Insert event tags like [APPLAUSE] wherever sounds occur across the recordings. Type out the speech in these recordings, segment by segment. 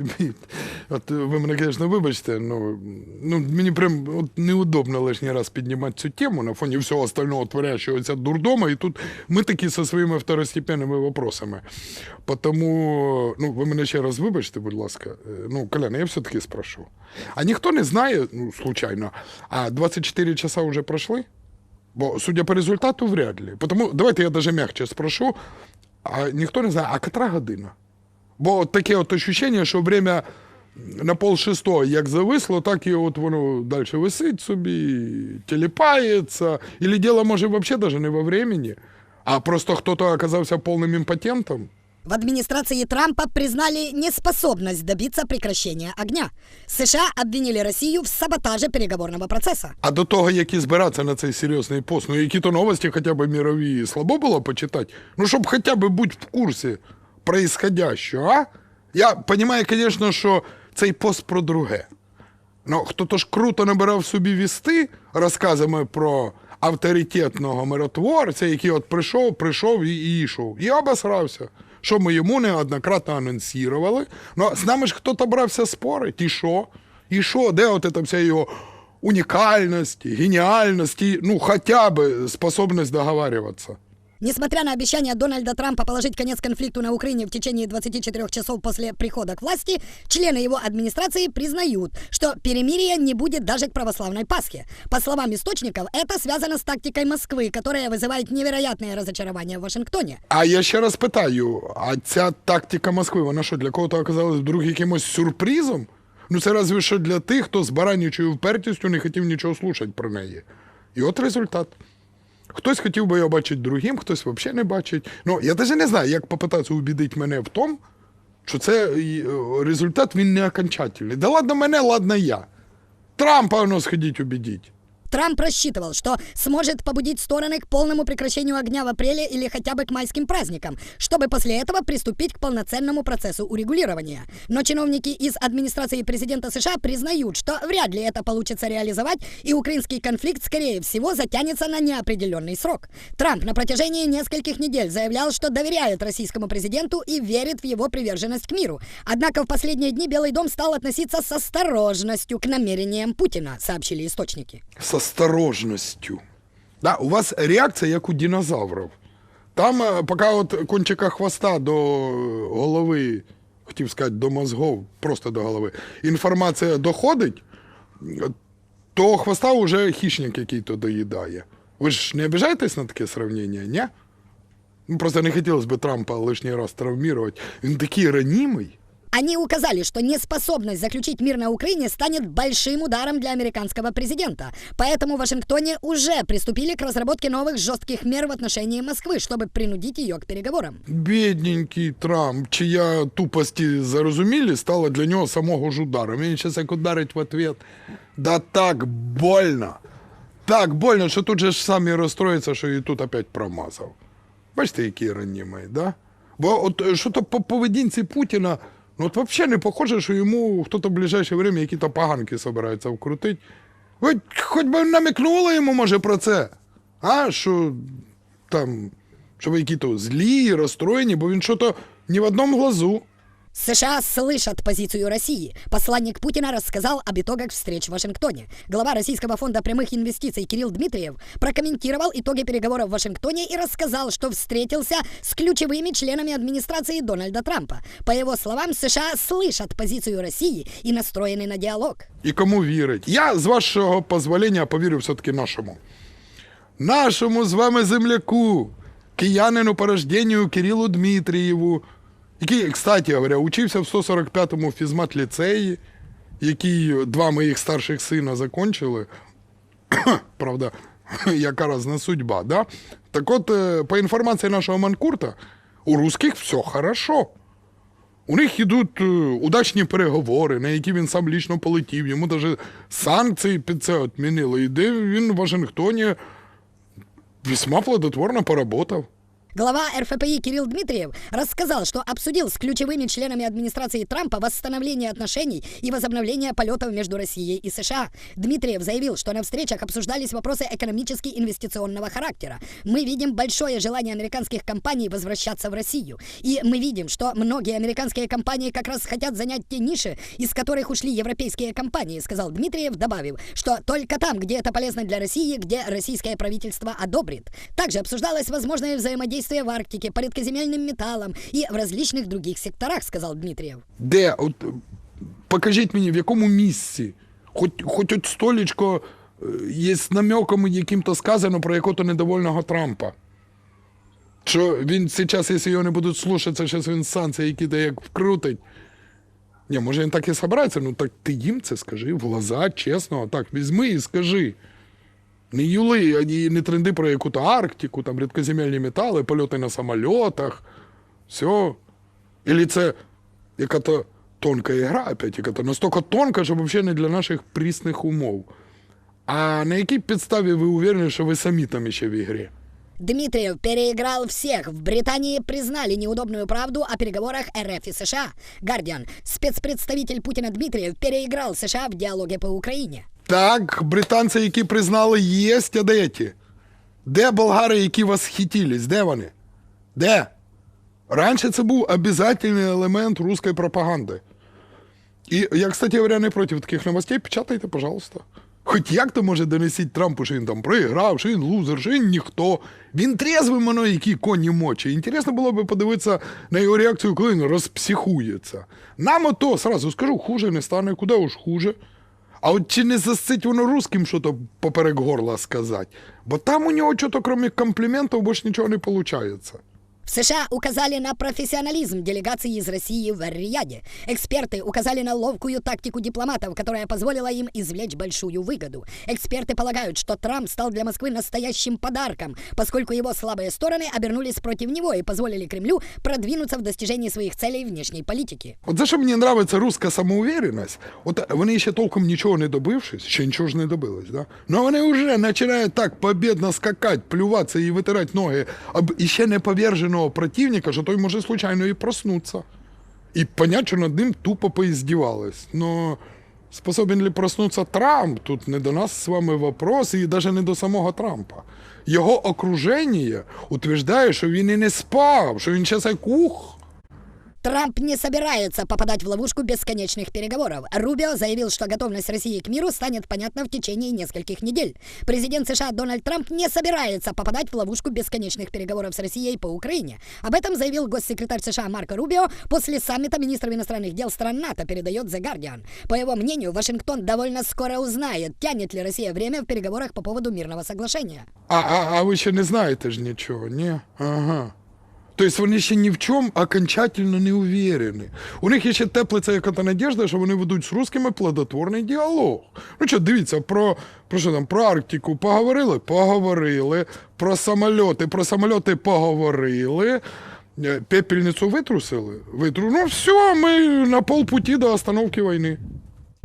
тобі. От ви мене, звісно, вибачте, ну, ну мені прям от неудобно лишній раз піднімати цю тему на фоні всього остального творящогося дурдома, і тут ми такі зі своїми второстепенними вопросами. Тому, ну, ви мене ще раз вибачте, будь ласка. Е, Ну, Коляна, я все-таки спрошу. А ніхто не знає, ну, случайно, а 24 часа вже пройшли? Бо, судя по результату, вряд ли. Тому давайте я даже м'якче спрошу, а ніхто не знає, а котра година? Бо от таке от ощущення, що время на пол шестого як зависло, так і от воно далі висить собі, телепається. Или діло може взагалі даже не во времени, а просто хтось оказався повним імпотентом. В администрации Трампа признали неспособность добиться прекращения огня. США обвинили Россию в саботаже переговорного процесса. А до того, які збиратися на цей серйозний пост, ну які то новості хоча б мирові слабо було почитати, ну щоб хоча б бути в курсі происходящего, а? Я розумію, звісно, що цей пост про друге. Ну, хто-то ж круто набирав собі вісти розказами про авторитетного миротворця, який от прийшов, прийшов і, йшов. І обосрався. Що ми йому неоднократно анонсували. Ну, з нами ж хто-то брався спорити. І що? І що? Де от ця вся його унікальність, геніальність, ну, хоча б способність договарюватися? Несмотря на обещание Дональда Трампа положить конец конфликту на Украине в течение 24 часов после прихода к власти, члены его администрации признают, что перемирия не будет даже к православной Пасхе. По словам источников, это связано с тактикой Москвы, которая вызывает невероятное разочарование в Вашингтоне. А я ще раз питаю: а ця тактика Москви, вона що, для кого-то оказалась вдруг якимось сюрпризом? Ну це разве що для тих, хто з баранячою впертістю не хотів нічого слухати про неї. І от результат. Хтось хотів би його бачити другим, хтось взагалі не бачить. Ну, я навіть не знаю, як попитатися убідити мене в тому, що це е, результат він не окончательний. Да ладно мене, ладно я. Трампа воно сходіть убедіть. Трамп рассчитывал, что сможет побудить стороны к полному прекращению огня в апреле или хотя бы к майским праздникам, чтобы после этого приступить к полноценному процессу урегулирования. Но чиновники из администрации президента США признают, что вряд ли это получится реализовать, и украинский конфликт, скорее всего, затянется на неопределенный срок. Трамп на протяжении нескольких недель заявлял, что доверяет российскому президенту и верит в его приверженность к миру. Однако в последние дни Белый дом стал относиться с осторожностью к намерениям Путина, сообщили источники. з осторожністю. Да, у вас реакція, як у динозаврів. Там, е, поки от кончика хвоста до голови, хотів сказати, до мозгов, просто до голови, інформація доходить, то хвоста вже хищник який-то доїдає. Ви ж не обіжаєтесь на таке сравнення, ні? Ну, просто не хотілося б Трампа лишній раз травмувати. Він такий ранімий. Они указали, что неспособность заключить мир на Украине станет большим ударом для американского президента. Поэтому в Вашингтоне уже приступили к разработке новых жестких мер в отношении Москвы, чтобы принудить ее к переговорам. Бідненький Трамп, чия тупості зарозумілі, стала для нього самого ж ударом. Він зараз як ударить в ответ. Да так больно. Так больно, що тут же ж самі розстроїться, що і тут опять промазав. Бачите, який ранімий, да? Бо от е, що то по поведінці Путіна, ну от взагалі не похоже, що йому хто-то в ближайше время які-то поганки збирається вкрутить. Ви хоч би намікнули йому, може, про це. А, що там, що ви якісь то злі, розстроєні, бо він що-то ні в одному глазу. США слышат позицию России. Посланник Путина рассказал об итогах встреч в Вашингтоне. Глава Российского фонда прямых инвестиций Кирилл Дмитриев прокомментировал итоги переговоров в Вашингтоне и рассказал, что встретился с ключевыми членами администрации Дональда Трампа. По его словам, США слышат позицию России и настроены на диалог. І кому вірить? Я, з вашого позволення, повірю все-таки нашому. Нашому з вами земляку, киянину по рожденню Кирилу Дмитрієву, який, кстати говоря, учився в 145-му фізмат-ліцеї, який два моїх старших сина закончили. [COUGHS] Правда, [COUGHS] яка разна судьба, да? Так от, е, по інформації нашого манкурта, у русських все хорошо. У них йдуть е, удачні переговори, на які він сам лічно полетів. Йому навіть санкції під це відмінили. І де він в Вашингтоні весьма плодотворно поработав. Глава РФПИ Кирилл Дмитриев рассказал, что обсудил с ключевыми членами администрации Трампа восстановление отношений и возобновление полетов между Россией и США. Дмитриев заявил, что на встречах обсуждались вопросы экономически-инвестиционного характера. Мы видим большое желание американских компаний возвращаться в Россию. И мы видим, что многие американские компании как раз хотят занять те ниши, из которых ушли европейские компании, сказал Дмитриев, добавив, что только там, где это полезно для России, где российское правительство одобрит. Также обсуждалось возможное взаимодействие в Арктике, по редкоземельным металлам и в различных других секторах, сказал Дмитриев. Де? От, покажіть мені, в якому місці? Хоч, хоч от столічко е, є з намеком яким-то сказано про якого-то недовольного Трампа. Що він зараз, якщо його не будуть слухатися, зараз він санкції, де як вкрутить. Ні, може він так і собирається, ну так ти їм це скажи в глаза, чесно, так, візьми і скажи. Не юли, ані не тренди про яку-то Арктику, там рідкоземельні метали, польоти на самольотах. Все. Или це яка-то тонка ігра, опять, яка-то настільки тонка, що взагалі не для наших прісних умов. А на якій підставі ви уверені, що ви самі там ще в ігрі? Дмитриев переиграл всех. В Британии признали неудобную правду о переговорах РФ и США. Гардиан. Спецпредставитель Путина Дмитриев переиграл США в диалоге по Украине. Так, британці, які признали, є, а де? Де болгари, які вас восхитились? Де вони? Де? Раніше це був обов'язковий елемент русської пропаганди. І я, кстати говоря, не проти таких новостей. Печатайте, пожалуйста. Хоч як то може донесіть Трампу, що він там проіграв, що він лузер, що він ніхто. Він трезвий воно, які коні мочі. Інтересно було б подивитися на його реакцію, коли він розпсихується. Нам ото, сразу скажу, хуже не стане, куди уж хуже. А от чи не засить воно русським що-то поперек горла сказати? Бо там у нього що-то, крім компліментів, більше нічого не виходить. В США указали на профессионализм делегации из России в Эр-Рияде. Эксперты указали на ловкую тактику дипломатов, которая позволила им извлечь большую выгоду. Эксперты полагают, что Трамп стал для Москвы настоящим подарком, поскольку его слабые стороны обернулись против него и позволили Кремлю продвинуться в достижении своих целей внешней политики. От за що мені подобається руська самоуверенность, от вони ще толком нічого не добившись, ще нічого ж не добились, да? Ну вони вже починають так побідно скакати, плюватися і витирати ноги об іще не поверженого противника, що той може случайно і проснутися. І понять, що над ним тупо поіздівались. Но способен ли проснутися Трамп? Тут не до нас з вами вопрос, і навіть не до самого Трампа. Його окруження утверждає, що він і не спав, що він ще кух. ух. Трамп не собирается попадать в ловушку бесконечных переговоров. Рубио заявил, что готовность России к миру станет понятна в течение нескольких недель. Президент США Дональд Трамп не собирается попадать в ловушку бесконечных переговоров с Россией по Украине. Об этом заявил госсекретарь США Марко Рубио после саммита министров иностранных дел стран НАТО, передает The Guardian. По его мнению, Вашингтон довольно скоро узнает, тянет ли Россия время в переговорах по поводу мирного соглашения. А, а, а ви ще не знаєте ж нічого, ні? Ага. Тобто вони ще ні в чому окончательно не уверені. У них є ще теплиться яка-то надіжда, що вони ведуть з русскими плодотворний діалог. Ну що, дивіться, про, про що там, про Арктику поговорили? Поговорили. Про самольоти, про самольоти поговорили. Е, Пепельницю витрусили? Витру... Ну все, ми на полпуті до остановки війни.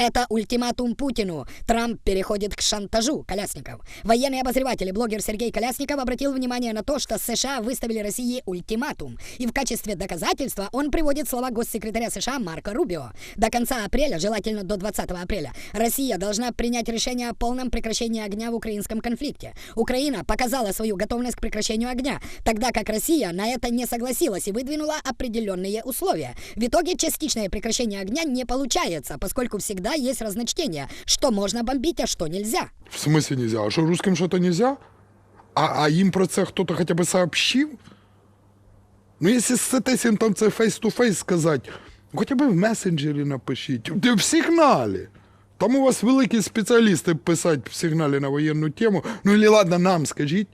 Это ультиматум Путину. Трамп переходит к шантажу Колясников. Военный обозреватель и блогер Сергей Колясников обратил внимание на то, что США выставили России ультиматум. И в качестве доказательства он приводит слова госсекретаря США Марка Рубио. До конца апреля, желательно до 20 апреля, Россия должна принять решение о полном прекращении огня в украинском конфликте. Украина показала свою готовность к прекращению огня, тогда как Россия на это не согласилась и выдвинула определенные условия. В итоге частичное прекращение огня не получается, поскольку всегда есть разночтение, что можно бомбить, а что нельзя. В смысле нельзя? А что, русским что-то нельзя? А, а им про це кто-то хотя бы сообщил? Ну, если сетесь їм там це face-to-face сказати, ну, хоча б в месенджері напишіть, в сигналі. Там у вас великі спеціалісти писати в сигналі на воєнну тему. Ну, і ладно, нам скажіть,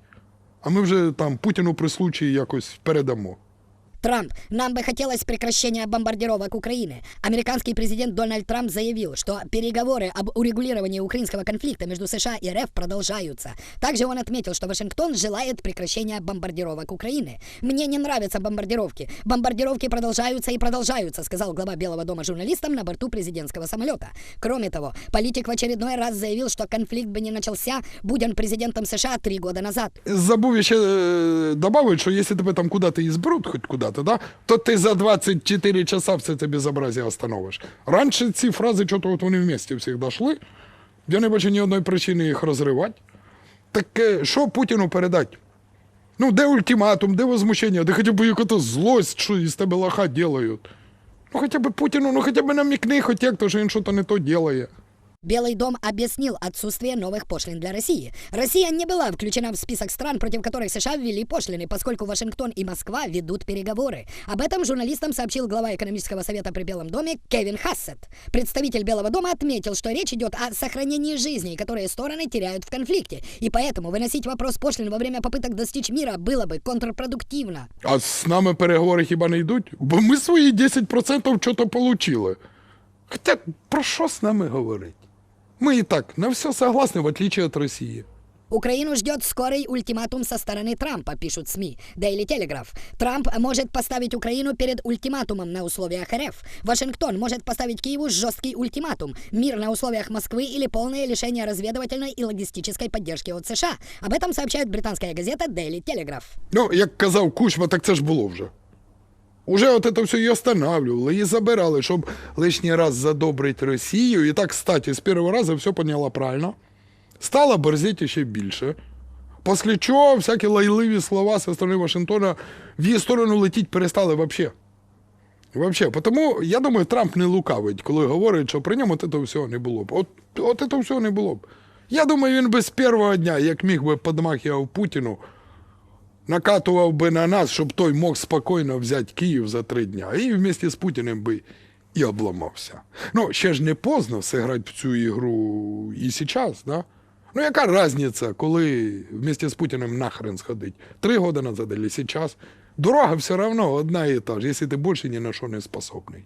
а ми вже там Путіну при случаї якось передамо. Трамп, нам бы хотелось прекращения бомбардировок Украины. Американский президент Дональд Трамп заявил, что переговоры об урегулировании украинского конфликта между США и РФ продолжаются. Также он отметил, что Вашингтон желает прекращения бомбардировок Украины. Мне не нравятся бомбардировки. Бомбардировки продолжаются и продолжаются, сказал глава Белого дома журналистам на борту президентского самолета. Кроме того, политик в очередной раз заявил, что конфликт бы не начался, будь он президентом США три года назад. Забув ще е, добавити, що якщо тебе там куди-то і зберуть, хоч куди-то, да, то ти за 24 часа все це безобразие остановиш. Раніше ці фрази, чого от вони вместе всіх дошли, я не бачу ні одної причини їх розривати. Так що Путіну передати? Ну, де ультиматум, де возмущення, де хоча б якась злость, що із тебе лоха делають. Ну, хоча б Путіну, ну хоча б намікни, хоч як, то що він щось не то делає. Белый дом объяснил отсутствие новых пошлин для России. Россия не была включена в список стран, против которых США ввели пошлины, поскольку Вашингтон и Москва ведут переговоры. Об этом журналистам сообщил глава экономического совета при Белом доме Кевин Хассет. Представитель Белого дома отметил, что речь идет о сохранении жизней, которые стороны теряют в конфликте, и поэтому выносить вопрос пошлин во время попыток достичь мира было бы контрпродуктивно. А з нами переговори хіба не йдуть? Бо ми свої 10% чого-то получили. Хоча про що з нами говорить? Ми і так на все согласны, в отличие от Росії. Украину ждет скорый ультиматум со стороны Трампа, пишут СМИ. Daily Telegraph. Трамп может поставить Украину перед ультиматумом на условиях РФ. Вашингтон может поставить Киеву жесткий ультиматум. Мир на условиях Москвы или полное лишение разведывательной и логистической поддержки от США. Об этом сообщает британская газета Daily Telegraph. Ну, як казав Кучма, так це ж було вже. Уже от це все і останавливали, і забирали, щоб лишній раз задобрить Росію. І так, кстати, з першого разу все поняла правильно. Стала борзіти ще більше. Після чого всякі лайливі слова зі сторони Вашингтона в її сторону летіть перестали взагалі. Вообще, тому я думаю, Трамп не лукавить, коли говорить, що при ньому от цього всього не було б. От, от цього всього не було б. Я думаю, він би з першого дня, як міг би подмахивав Путіну, накатував би на нас, щоб той мог спокійно взяти Київ за три дня. І вместе з Путіним би і обламався. Ну, ще ж не поздно зіграти в цю ігру і зараз, да? Ну, яка різниця, коли вместе з Путіним нахрен сходить? Три роки назад або зараз. Дорога все одно одна і та ж, якщо ти більше ні на що не способний.